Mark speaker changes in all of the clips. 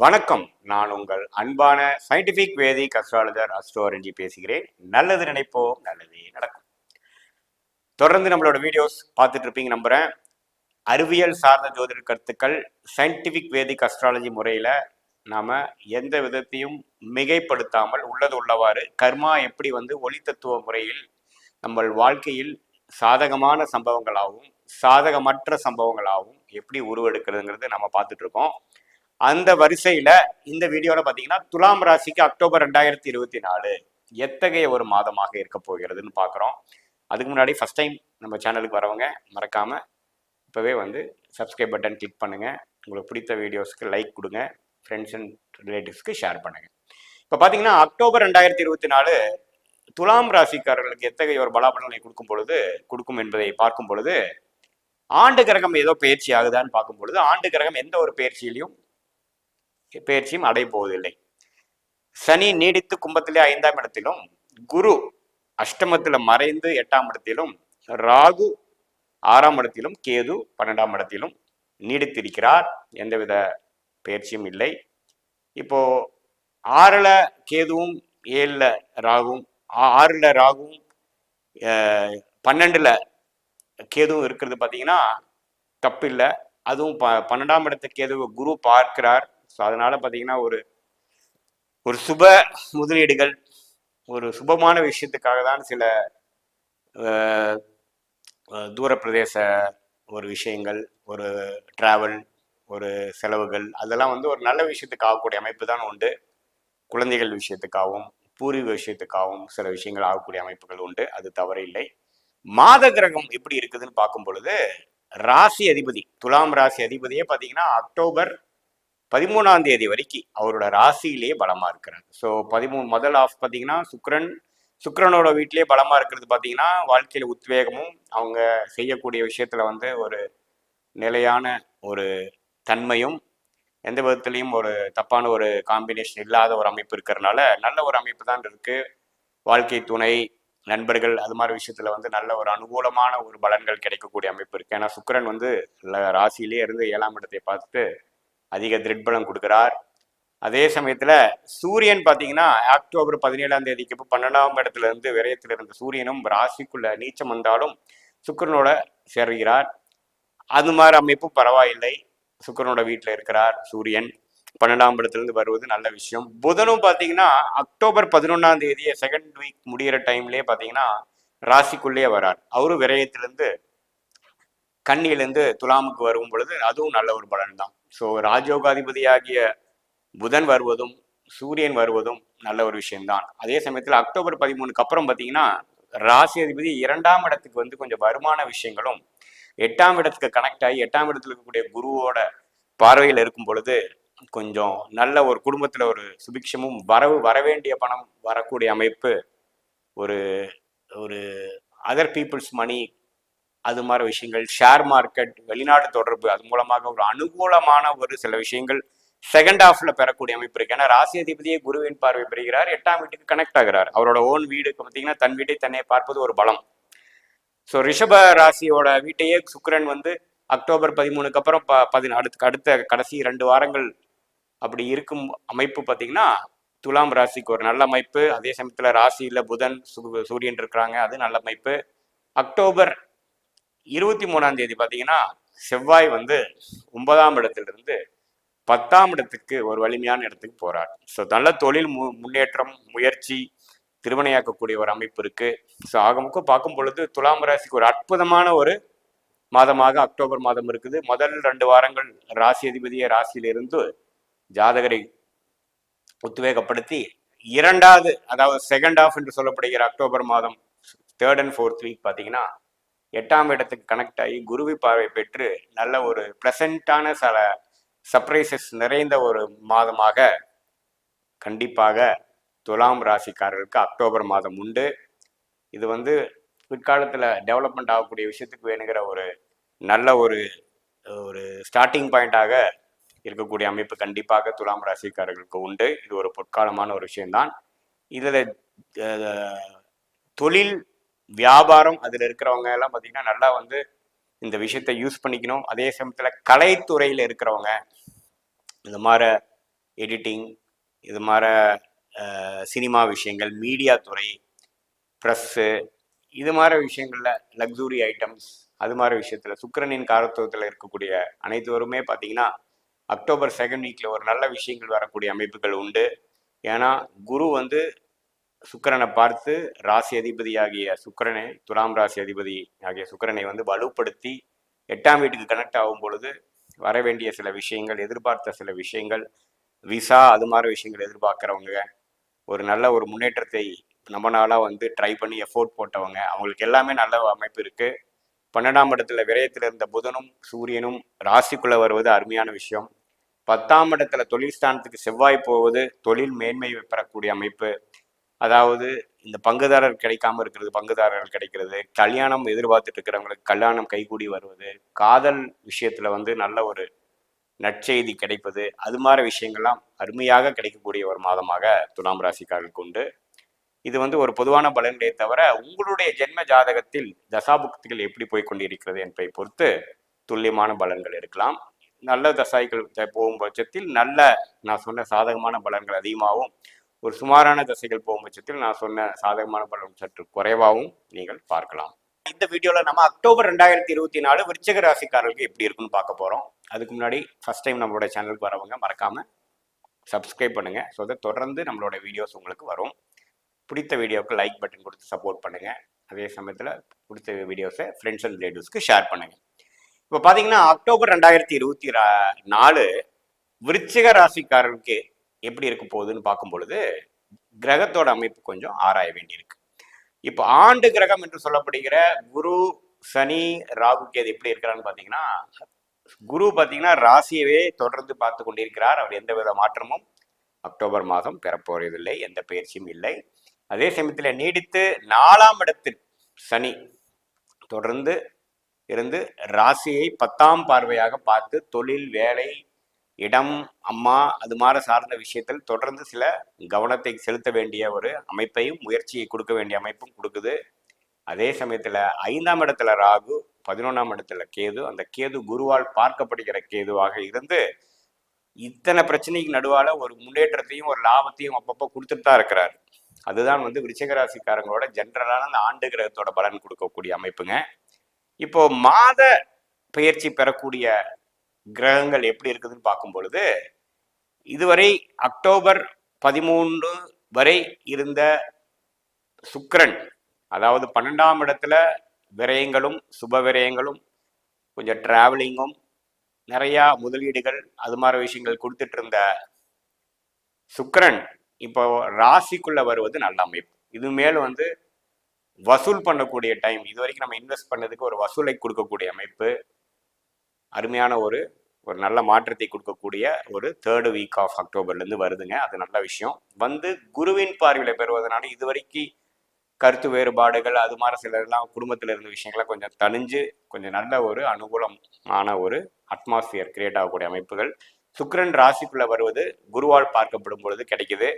Speaker 1: வணக்கம். நான் உங்கள் அன்பான சயின்டிபிக் வேதிக் அஸ்ட்ராலஜர் அஸ்ட்ரோரஞ்சி பேசுகிறேன். நல்லது நினைப்போம் நல்லதே நடக்கும். தொடர்ந்து நம்மளோட வீடியோஸ் பார்த்துட்டு இருப்பீங்க நம்புறேன். அறிவியல் சார்ந்த ஜோதிட கருத்துக்கள் சயின்டிபிக் வேதிக் அஸ்ட்ராலஜி முறையில் நாம் எந்த விதத்தையும் மிகைப்படுத்தாமல் உள்ளது உள்ளவாறு கர்மா எப்படி வந்து ஒளி தத்துவ முறையில் நம்ம வாழ்க்கையில் சாதகமான சம்பவங்களாகவும் சாதகமற்ற சம்பவங்களாகவும் எப்படி உருவெடுக்கிறதுங்கிறது நம்ம பார்த்துட்ருக்கோம் இருக்கோம். அந்த வரிசையில இந்த வீடியோல பாத்தீங்கன்னா துலாம் ராசிக்கு அக்டோபர் ரெண்டாயிரத்தி இருபத்தி நாலு எத்தகைய ஒரு மாதமாக இருக்க போகிறதுன்னு பார்க்குறோம் அதுக்கு முன்னாடி ஃபர்ஸ்ட் டைம் நம்ம சேனலுக்கு வரவங்க மறக்காம இப்போவே வந்து சப்ஸ்கிரைப் பட்டன் கிளிக் பண்ணுங்க. உங்களுக்கு பிடித்த வீடியோஸ்க்கு லைக் கொடுங்க. ஃப்ரெண்ட்ஸ் அண்ட் ரிலேட்டிவ்ஸ்க்கு ஷேர் பண்ணுங்க. இப்போ பார்த்தீங்கன்னா அக்டோபர் ரெண்டாயிரத்தி இருபத்தி நாலு துலாம் ராசிக்காரர்களுக்கு எத்தகைய ஒரு பலாபலனை கொடுக்கும் பொழுது கொடுக்கும் என்பதை பார்க்கும் பொழுது ஆண்டு கிரகம் ஏதோ பயிற்சி ஆகுதான்னு பார்க்கும் பொழுது ஆண்டு கிரகம் எந்த ஒரு பயிற்சியிலையும் பயிற்சியும் அடைய போவதில்லை. சனி நீடித்து கும்பத்திலே ஐந்தாம் இடத்திலும் குரு அஷ்டமத்தில் மறைந்து எட்டாம் இடத்திலும் ராகு ஆறாம் இடத்திலும் கேது பன்னெண்டாம் இடத்திலும் நீடித்திருக்கிறார். எந்தவித பயிற்சியும் இல்லை. இப்போ ஆறில் கேதுவும் ஏழில் ராகுவும் ஆறில் ராகுவும் பன்னெண்டில் கேதுவும் இருக்கிறது பார்த்தீங்கன்னா தப்பு இல்லை அதுவும் ப பன்னெண்டாம் இடத்து கேதுவை குரு பார்க்கிறார். ஸோ அதனால பார்த்தீங்கன்னா ஒரு ஒரு சுப முதலீடுகள் ஒரு சுபமான விஷயத்துக்காக தான் சில தூர பிரதேச ஒரு விஷயங்கள் ஒரு டிராவல் ஒரு செலவுகள் அதெல்லாம் வந்து ஒரு நல்ல விஷயத்துக்கு ஆகக்கூடிய அமைப்பு தான் உண்டு. குழந்தைகள் விஷயத்துக்காகவும் பூர்வீக விஷயத்துக்காகவும் சில விஷயங்கள் ஆகக்கூடிய அமைப்புகள் உண்டு. அது தவறு இல்லை. மாத கிரகம் எப்படி இருக்குதுன்னு பார்க்கும் பொழுது ராசி அதிபதி துலாம் ராசி அதிபதியே பார்த்தீங்கன்னா அக்டோபர் பதிமூணாம் தேதி வரைக்கும் அவரோட ராசியிலேயே பலமா இருக்கிறார். ஸோ பதிமூணு முதல் ஆஃப் பார்த்தீங்கன்னா சுக்ரன் சுக்ரனோட வீட்டிலேயே பலமா இருக்கிறது பார்த்தீங்கன்னா வாழ்க்கையில உத்வேகமும் அவங்க செய்யக்கூடிய விஷயத்துல வந்து ஒரு நிலையான ஒரு தன்மையும் எந்த விதத்துலையும் ஒரு தப்பான ஒரு காம்பினேஷன் இல்லாத ஒரு அமைப்பு இருக்கிறதுனால நல்ல ஒரு அமைப்பு தான் இருக்கு. வாழ்க்கை துணை நண்பர்கள் அது மாதிரி விஷயத்துல வந்து நல்ல ஒரு அனுகூலமான ஒரு பலன்கள் கிடைக்கக்கூடிய அமைப்பு இருக்கு. ஏன்னா சுக்கிரன் வந்து ராசியிலே இருந்து ஏழாம் இடத்தை பார்த்துட்டு அதிக திருட்பலம் கொடுக்கிறார். அதே சமயத்தில் சூரியன் பார்த்தீங்கன்னா அக்டோபர் பதினேழாம் தேதிக்கு இப்போ பன்னெண்டாம் இடத்துல இருந்து இருந்த சூரியனும் ராசிக்குள்ள நீச்சம் வந்தாலும் சுக்கிரனோட சேர்கிறார். அது மாதிரி அமைப்பும் பரவாயில்லை. சுக்கிரனோட வீட்டில் இருக்கிறார் சூரியன். பன்னெண்டாம் இடத்துலேருந்து வருவது நல்ல விஷயம். புதனும் பார்த்தீங்கன்னா அக்டோபர் பதினொன்றாம் தேதியே செகண்ட் வீக் முடிகிற டைம்லேயே பார்த்தீங்கன்னா ராசிக்குள்ளேயே வரார். அவரும் விரயத்திலேருந்து கண்ணியிலிருந்து துலாமுக்கு வரும் பொழுது அதுவும் நல்ல ஒரு பலன் தான் ஸோ ராஜயோகாதிபதியாகிய புதன் வருவதும் சூரியன் வருவதும் நல்ல ஒரு விஷயம்தான். அதே சமயத்தில் அக்டோபர் பதிமூணுக்கு அப்புறம் பார்த்தீங்கன்னா ராசி அதிபதி இரண்டாம் இடத்துக்கு வந்து கொஞ்சம் வருமான விஷயங்களும் எட்டாம் இடத்துக்கு கனெக்ட் ஆகி எட்டாம் இடத்துல இருக்கக்கூடிய குருவோட பார்வையில் இருக்கும் பொழுது கொஞ்சம் நல்ல ஒரு குடும்பத்தில் ஒரு சுபிக்ஷமும் வரவு வரவேண்டிய பணம் வரக்கூடிய அமைப்பு ஒரு ஒரு அதர் பீப்புள்ஸ் மணி அது மாதிரி விஷயங்கள் ஷேர் மார்க்கெட் வெளிநாடு தொடர்பு அது மூலமாக ஒரு அனுகூலமான ஒரு சில விஷயங்கள் செகண்ட் ஹாஃப்ல பெறக்கூடிய அமைப்பு இருக்கு. ஏன்னா ராசி அதிபதியே குருவின் பார்வை பெறுகிறார். எட்டாம் வீட்டுக்கு கனெக்ட் ஆகிறார். அவரோட ஓன் வீடுக்கு பார்த்தீங்கன்னா தன் வீட்டை தன்னை பார்ப்பது ஒரு பலம். ஸோ ரிஷப ராசியோட வீட்டையே சுக்கிரன் வந்து அக்டோபர் பதிமூணுக்கு அப்புறம் ப பதின அடுத்த அடுத்த கடைசி ரெண்டு வாரங்கள் அப்படி இருக்கும் அமைப்பு பார்த்தீங்கன்னா துலாம் ராசிக்கு ஒரு நல்ல அமைப்பு. அதே சமயத்தில் ராசியில் புதன் சு- சூரியன் இருக்கிறாங்க. அது நல்ல அமைப்பு. அக்டோபர் இருபத்தி மூணாம் தேதி பார்த்தீங்கன்னா செவ்வாய் வந்து ஒன்பதாம் இடத்திலிருந்து பத்தாம் இடத்துக்கு ஒரு வலிமையான இடத்துக்கு போறார். ஸோ நல்ல தொழில் மு முன்னேற்றம் முயற்சி திருமணையாக்கக்கூடிய ஒரு அமைப்பு இருக்கு. ஸோ ஆகமுக்கு பார்க்கும் பொழுது துலாம் ராசிக்கு ஒரு அற்புதமான ஒரு மாதமாக அக்டோபர் மாதம் இருக்குது. முதல் ரெண்டு வாரங்கள் ராசி அதிபதியை ராசியிலிருந்து ஜாதகரை உத்வேகப்படுத்தி இரண்டாவது அதாவது செகண்ட் ஆஃப் என்று சொல்லப்படுகிற அக்டோபர் மாதம் தேர்ட் அண்ட் ஃபோர்த் வீக் பார்த்தீங்கன்னா எட்டாம் இடத்துக்கு கனெக்ட் ஆகி குருவி பார்வை பெற்று நல்ல ஒரு ப்ளசண்ட்டான சில சர்ப்ரைசஸ் நிறைந்த ஒரு மாதமாக கண்டிப்பாக துலாம் ராசிக்காரர்களுக்கு அக்டோபர் மாதம் உண்டு. இது வந்து பிற்காலத்தில் டெவலப்மெண்ட் ஆகக்கூடிய விஷயத்துக்கு வேணுங்கிற ஒரு நல்ல ஒரு ஒரு ஸ்டார்டிங் பாயிண்டாக இருக்கக்கூடிய அமைப்பு கண்டிப்பாக துலாம் ராசிக்காரர்களுக்கு உண்டு. இது ஒரு பொற்காலமான ஒரு விஷயம்தான். இதில் தொழில் வியாபாரம் அதில் இருக்கிறவங்க எல்லாம் பார்த்தீங்கன்னா நல்லா வந்து இந்த விஷயத்தை யூஸ் பண்ணிக்கணும். அதே சமயத்தில் கலைத்துறையில் இருக்கிறவங்க இந்த மாதிரி எடிட்டிங் இது மாதிரி சினிமா விஷயங்கள் மீடியா துறை ப்ரெஸ்ஸு இது மாதிரி விஷயங்களில் லக்ஸுரி ஐட்டம்ஸ் அது மாதிரி விஷயத்தில் சுக்கிரனின் காரத்துவத்தில் இருக்கக்கூடிய அனைத்துவருமே பார்த்தீங்கன்னா அக்டோபர் செகண்ட் வீக்கில் ஒரு நல்ல விஷயங்கள் வரக்கூடிய அமைப்புகள் உண்டு. ஏன்னா குரு வந்து சுக்கரனை பார்த்து ராசி அதிபதி ஆகிய சுக்கிரனை துலாம் ராசி அதிபதி ஆகிய சுக்கரனை வந்து வலுப்படுத்தி எட்டாம் வீட்டுக்கு கனெக்ட் ஆகும் பொழுது வர வேண்டிய சில விஷயங்கள் எதிர்பார்த்த சில விஷயங்கள் விசா அது மாதிரி விஷயங்கள் எதிர்பார்க்குறவங்க ஒரு நல்ல ஒரு முன்னேற்றத்தை நம்ம நாளாக வந்து ட்ரை பண்ணி எஃபோர்ட் போட்டவங்க அவங்களுக்கு எல்லாமே நல்ல அமைப்பு இருக்குது பன்னெண்டாம் இடத்துல விரயத்தில் இருந்த புதனும் சூரியனும் ராசிக்குள்ளே வருவது அருமையான விஷயம். பத்தாம் இடத்துல தொழில் ஸ்தானத்துக்கு செவ்வாய் போவது தொழில் மேன்மை பெறக்கூடிய அமைப்பு. அதாவது இந்த பங்குதாரர் கிடைக்காம இருக்கிறது பங்குதாரர்கள் கிடைக்கிறது கல்யாணம் எதிர்பார்த்துட்டு இருக்கிறவங்களுக்கு கல்யாணம் கைகூடி வருவது காதல் விஷயத்துல வந்து நல்ல ஒரு நற்செய்தி கிடைப்பது அது மாதிரி விஷயங்கள்லாம் அருமையாக கிடைக்கக்கூடிய ஒரு மாதமாக துலாம் ராசிக்காரர்களுக்கு உண்டு. இது வந்து ஒரு பொதுவான பலன்களே தவிர உங்களுடைய ஜென்ம ஜாதகத்தில் தசாபுக்திகள் எப்படி போய் கொண்டிருக்கிறது என்பதை பொறுத்து துல்லியமான பலன்கள் இருக்கலாம் நல்ல தசாய்கள் போகும் பட்சத்தில் நல்ல நான் சொன்ன சாதகமான பலன்கள் அதிகமாகவும் ஒரு சுமாரான தசைகள் போகும் பட்சத்தில் நான் சொன்ன சாதகமான பலன் சற்று குறைவாகவும் நீங்கள் பார்க்கலாம். இந்த வீடியோவில் நம்ம அக்டோபர் ரெண்டாயிரத்தி இருபத்தி நாலு விருச்சக ராசிக்காரர்களுக்கு எப்படி இருக்குன்னு பார்க்க போகிறோம் அதுக்கு முன்னாடி ஃபஸ்ட் டைம் நம்மளோட சேனலுக்கு வரவங்க மறக்காமல் சப்ஸ்கிரைப் பண்ணுங்கள் ஸோ அதை தொடர்ந்து நம்மளோட வீடியோஸ் உங்களுக்கு வரும். பிடித்த வீடியோவுக்கு லைக் பட்டன் கொடுத்து சப்போர்ட் பண்ணுங்கள் அதே சமயத்தில் பிடித்த வீடியோஸை ஃப்ரெண்ட்ஸ் அண்ட் ரிலேட்டிவ்ஸ்க்கு ஷேர் பண்ணுங்கள் இப்போ பார்த்தீங்கன்னா அக்டோபர் ரெண்டாயிரத்தி இருபத்தி நாலு விருச்சிக ராசிக்காரருக்கு எப்படி இருக்க போகுதுன்னு பார்க்கும் பொழுது கிரகத்தோட அமைப்பு கொஞ்சம் ஆராய வேண்டியிருக்கு. இப்போ ஆண்டு கிரகம் என்று சொல்லப்படுகிற குரு சனி ராகு கேது எப்படி இருக்கிறான்னு பார்த்தீங்கன்னா குரு பார்த்தீங்கன்னா ராசியவே தொடர்ந்து பார்த்து கொண்டிருக்கிறார். அவர் எந்த வித மாற்றமும் அக்டோபர் மாதம் பெறப்போறதில்லை எந்த பயிற்சியும் இல்லை. அதே சமயத்தில் நீடித்து நாலாம் இடத்தில் சனி தொடர்ந்து இருந்து ராசியை பத்தாம் பார்வையாக பார்த்து தொழில் வேலை இடம் அம்மா அது மாதிரி சார்ந்த விஷயத்தில் தொடர்ந்து சில கவனத்தை செலுத்த வேண்டிய ஒரு அமைப்பையும் முயற்சியை கொடுக்க வேண்டிய அமைப்பும் கொடுக்குது. அதே சமயத்தில் ஐந்தாம் இடத்துல ராகு பதினொன்றாம் இடத்துல கேது. அந்த கேது குருவால் பார்க்கப்படுகிற கேதுவாக இருந்து இத்தனை பிரச்சனைக்கு நடுவால் ஒரு முன்னேற்றத்தையும் ஒரு லாபத்தையும் அப்பப்போ கொடுத்துட்டு தான் இருக்கிறார். அதுதான் வந்து விருச்சகராசிக்காரங்களோட ஜென்ரலான அந்த ஆண்டு கிரகத்தோட பலன் கொடுக்கக்கூடிய அமைப்புங்க. இப்போ மாத பயிற்சி பெறக்கூடிய கிரகங்கள் எப்படி இருக்குதுன்னு பார்க்கும் பொழுது இதுவரை அக்டோபர் பதிமூன்று வரை இருந்த சுக்கரன் அதாவது பன்னெண்டாம் இடத்துல விரயங்களும் சுப விரயங்களும் கொஞ்சம் டிராவலிங்கும் நிறையா முதலீடுகள் அது மாதிரி விஷயங்கள் கொடுத்துட்டு இருந்த சுக்கரன் இப்போ ராசிக்குள்ள வருவது நல்ல அமைப்பு. இது மேல் வந்து வசூல் பண்ணக்கூடிய டைம் இது வரைக்கும் நம்ம இன்வெஸ்ட் பண்ணதுக்கு ஒரு வசூலை கொடுக்கக்கூடிய அமைப்பு. அருமையான ஒரு ஒரு நல்ல மாற்றத்தை கொடுக்கக்கூடிய ஒரு தேர்டு வீக் ஆஃப் அக்டோபர்லேருந்து வருதுங்க. அது நல்ல விஷயம். வந்து குருவின் பார்வையில் பெறுவதனால இது வரைக்கும் கருத்து வேறுபாடுகள் அது மாதிரி சிலர்லாம் குடும்பத்தில் இருந்த விஷயங்கள்லாம் கொஞ்சம் தணிஞ்சு கொஞ்சம் நல்ல ஒரு அனுகூலமான ஒரு அட்மாஸ்பியர் கிரியேட் ஆகக்கூடிய அமைப்புகள். சுக்கரன் ராசிக்குள்ளே வருவது குருவால் பார்க்கப்படும் பொழுது கிடைக்குது.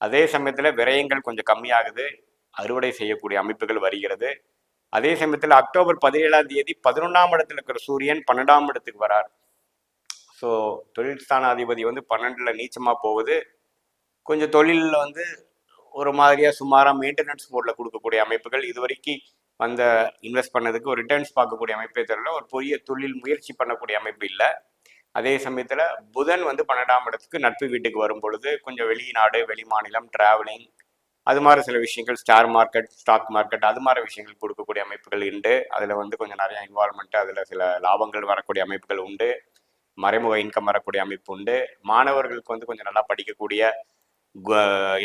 Speaker 1: அதே சமயத்தில் விரயங்கள் கொஞ்சம் கம்மியாகுது. அறுவடை செய்யக்கூடிய அமைப்புகள் வருகிறது. அதே சமயத்தில் அக்டோபர் பதினேழாம் தேதி பதினொன்றாம் இடத்துல இருக்கிற சூரியன் பன்னெண்டாம் இடத்துக்கு வரார். ஸோ தொழில் ஸ்தானாதிபதி வந்து பன்னெண்டில் நீச்சமாக போகுது. கொஞ்சம் தொழிலில் வந்து ஒரு மாதிரியாக சுமாராக மெயின்டெனன்ஸ் போர்டில் கொடுக்கக்கூடிய அமைப்புகள் இது வரைக்கும் அந்த இன்வெஸ்ட் பண்ணதுக்கு ஒரு ரிட்டர்ன்ஸ் பார்க்கக்கூடிய அமைப்பே தெரியல. ஒரு பெரிய தொழில் முயற்சி பண்ணக்கூடிய அமைப்பு இல்லை. அதே சமயத்தில் புதன் வந்து பன்னெண்டாம் இடத்துக்கு நட்பு வீட்டுக்கு வரும் பொழுது கொஞ்சம் வெளிநாடு வெளி மாநிலம் டிராவலிங் அது மாதிரி சில விஷயங்கள் ஸ்டார் மார்க்கெட் ஸ்டாக் மார்க்கெட் அது மாதிரி விஷயங்கள் கொடுக்கக்கூடிய அமைப்புகள் உண்டு அதில் வந்து கொஞ்சம் நிறையா இன்வால்மெண்ட் அதில் சில லாபங்கள் வரக்கூடிய அமைப்புகள் உண்டு. மறைமுக இன்கம் வரக்கூடிய அமைப்பு உண்டு. மாணவர்களுக்கு வந்து கொஞ்சம் நல்லா படிக்கக்கூடிய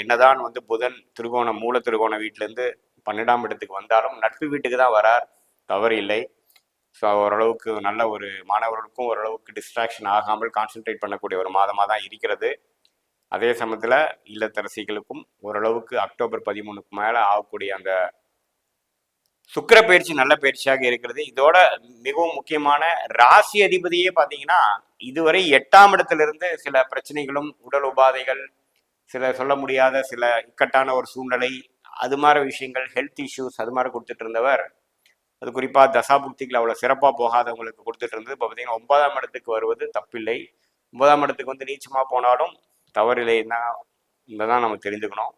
Speaker 1: என்னதான் வந்து புதன் திருகோணம் மூல திருகோண வீட்டிலேருந்து பன்னெண்டாம் இடத்துக்கு வந்தாலும் நட்பு வீட்டுக்கு தான் வரார். தவறு இல்லை. ஸோ ஓரளவுக்கு நல்ல ஒரு மாணவர்களுக்கும் ஓரளவுக்கு டிஸ்ட்ராக்ஷன் ஆகாமல் கான்சென்ட்ரேட் பண்ணக்கூடிய ஒரு மாதமாக தான் இருக்கிறது. அதே சமயத்தில் இல்லத்தரசிகளுக்கும் ஓரளவுக்கு அக்டோபர் பதிமூணுக்கு மேலே ஆகக்கூடிய அந்த சுக்கர பயிற்சி நல்ல பயிற்சியாக இருக்கிறது. இதோட மிகவும் முக்கியமான ராசி அதிபதியே பார்த்தீங்கன்னா இதுவரை எட்டாம் இடத்திலிருந்து சில பிரச்சனைகளும் உடல் உபாதைகள் சில சொல்ல முடியாத சில இக்கட்டான ஒரு சூழ்நிலை அது மாதிரி விஷயங்கள் ஹெல்த் இஷ்யூஸ் அது மாதிரி கொடுத்துட்டு இருந்தவர் அது குறிப்பாக தசாபுக்திகள் அவ்வளோ சிறப்பாக போகாதவங்களுக்கு கொடுத்துட்டு இருந்தது. இப்போ பார்த்தீங்கன்னா ஒன்பதாம் இடத்துக்கு வருவது தப்பில்லை. ஒன்பதாம் இடத்துக்கு வந்து நீச்சமாக போனாலும் தவறில்லைன்னா இந்த தான் நம்ம தெரிஞ்சுக்கணும்.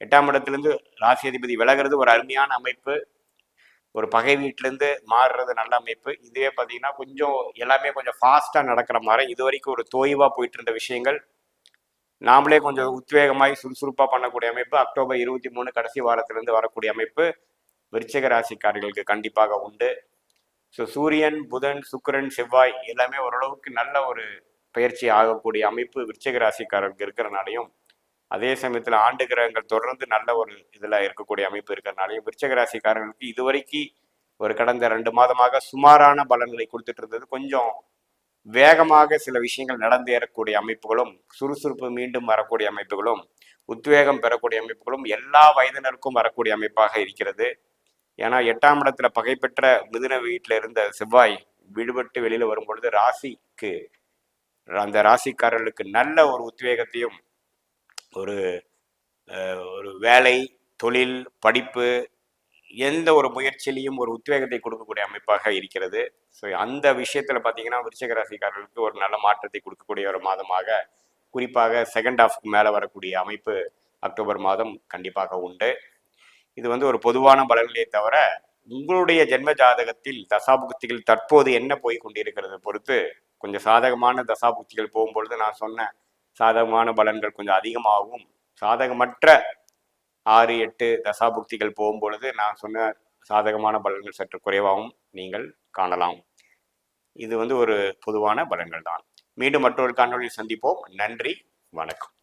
Speaker 1: எட்டாம் இடத்துலேருந்து ராசி அதிபதி விலகிறது ஒரு அருமையான அமைப்பு. ஒரு பகை வீட்டிலேருந்து மாறுறது நல்ல அமைப்பு. இதுவே பார்த்தீங்கன்னா கொஞ்சம் எல்லாமே கொஞ்சம் ஃபாஸ்ட்டாக நடக்கிற மாதிரி இது வரைக்கும் ஒரு தோய்வாக போயிட்டு இருந்த விஷயங்கள். நாமளே கொஞ்சம் உத்வேகமாய் சுறுசுறுப்பாக பண்ணக்கூடிய அமைப்பு. அக்டோபர் இருபத்தி மூணு கடைசி வாரத்திலேருந்து வரக்கூடிய அமைப்பு. விருச்சக ராசிக்காரர்களுக்கு கண்டிப்பாக உண்டு. ஸோ சூரியன் புதன் சுக்கிரன் செவ்வாய் எல்லாமே ஓரளவுக்கு நல்ல ஒரு பயிற்சி ஆகக்கூடிய அமைப்பு விருச்சக ராசிக்காரர்களுக்கு இருக்கிறனாலையும். அதே சமயத்தில் ஆண்டு கிரகங்கள் தொடர்ந்து நல்ல ஒரு இதில் இருக்கக்கூடிய அமைப்பு இருக்கிறதுனாலையும் விருச்சக ராசிக்காரர்களுக்கு இதுவரைக்கும் ஒரு கடந்த ரெண்டு மாதமாக சுமாரான பலன்களை கொடுத்துட்டு இருந்தது. கொஞ்சம் வேகமாக சில விஷயங்கள் நடந்தேறக்கூடிய அமைப்புகளும் சுறுசுறுப்பு மீண்டும் வரக்கூடிய அமைப்புகளும் உத்வேகம் பெறக்கூடிய அமைப்புகளும் எல்லா வயதினருக்கும் வரக்கூடிய அமைப்பாக இருக்கிறது. ஏன்னா எட்டாம் இடத்துல பகை பெற்ற மிதுன வீட்டில் இருந்த செவ்வாய் விடுபட்டு வெளியில் வரும் பொழுது ராசிக்கு அந்த ராசிக்காரர்களுக்கு நல்ல ஒரு உத்வேகத்தையும் ஒரு ஒரு வேலை தொழில் படிப்பு எந்த ஒரு முயற்சியிலையும் ஒரு உத்வேகத்தை கொடுக்கக்கூடிய அமைப்பாக இருக்கிறது. ஸோ அந்த விஷயத்தில் பார்த்தீங்கன்னா விருச்சக ராசிக்காரர்களுக்கு ஒரு நல்ல மாற்றத்தை கொடுக்கக்கூடிய ஒரு மாதமாக குறிப்பாக செகண்ட் ஹாஃப்க்கு மேலே வரக்கூடிய அமைப்பு அக்டோபர் மாதம் கண்டிப்பாக உண்டு. இது வந்து ஒரு பொதுவான பலன்களே தவிர உங்களுடைய ஜென்ம ஜாதகத்தில் தசாபுக்திகள் தற்போது என்ன போய் கொண்டிருக்கிறது பொறுத்து கொஞ்சம் சாதகமான தசாபுக்திகள் போகும்பொழுது நான் சொன்ன சாதகமான பலன்கள் கொஞ்சம் அதிகமாகவும் சாதகமற்ற ஆறு எட்டு தசாபுக்திகள் போகும்பொழுது நான் சொன்ன சாதகமான பலன்கள் சற்று குறைவாகவும் நீங்கள் காணலாம். இது வந்து ஒரு பொதுவான பலன்கள் தான் மீண்டும் மற்றொரு காணொலியில் சந்திப்போம். நன்றி வணக்கம்.